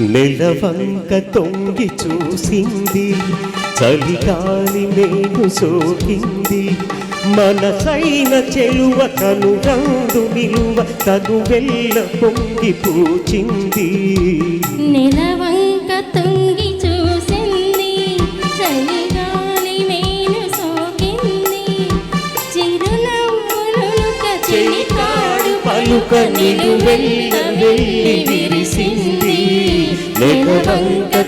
నెలవంక తొంగి చూసింది చలిగాలి మేను సోకింది. మనసైన చెలువ కను రందు నిలువ తను వెళ్ళ పొంగి పూచింది. నెలవంక తొంగి చూసింది చలిగాలి మేను సోకింది. చిరునవ్వులుక చెలికాడు పలుక నిలువెల్ల వెళ్ళి విరిసింది. నెలవంక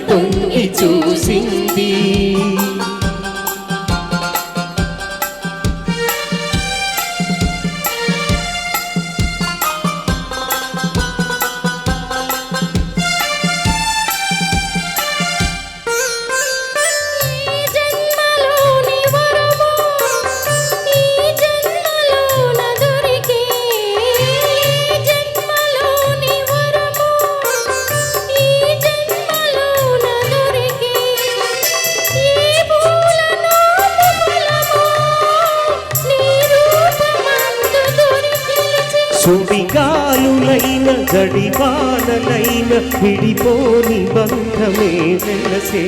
సుడిగాలులైన జడివానలైన విడిపోని బంధమే వెలసే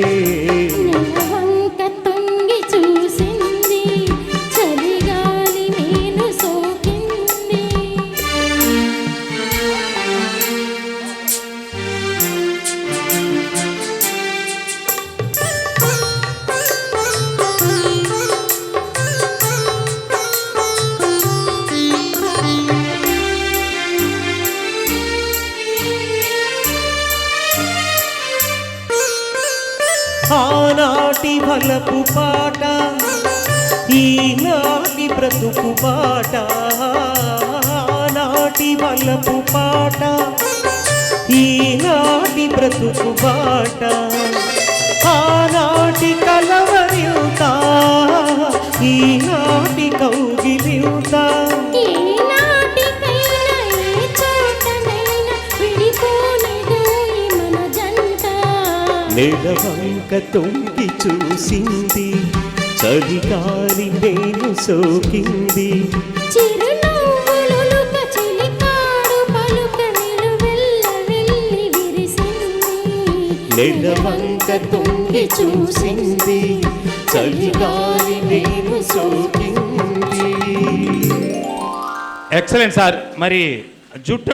ఆనాటి వలపు పాట ఈనాటి బ్రతుకు పాట ఆనాటి వలపు పాట ఈనాటి బ్రతుకు పాట నెలవంక తొంగి చూసింది చలిగాలి నేను సోకింది. నెలవంక తొంగి చూసింది చలిగాలి నేను సోకింది. ఎక్సలెంట్ సార్ మరి జుట్టు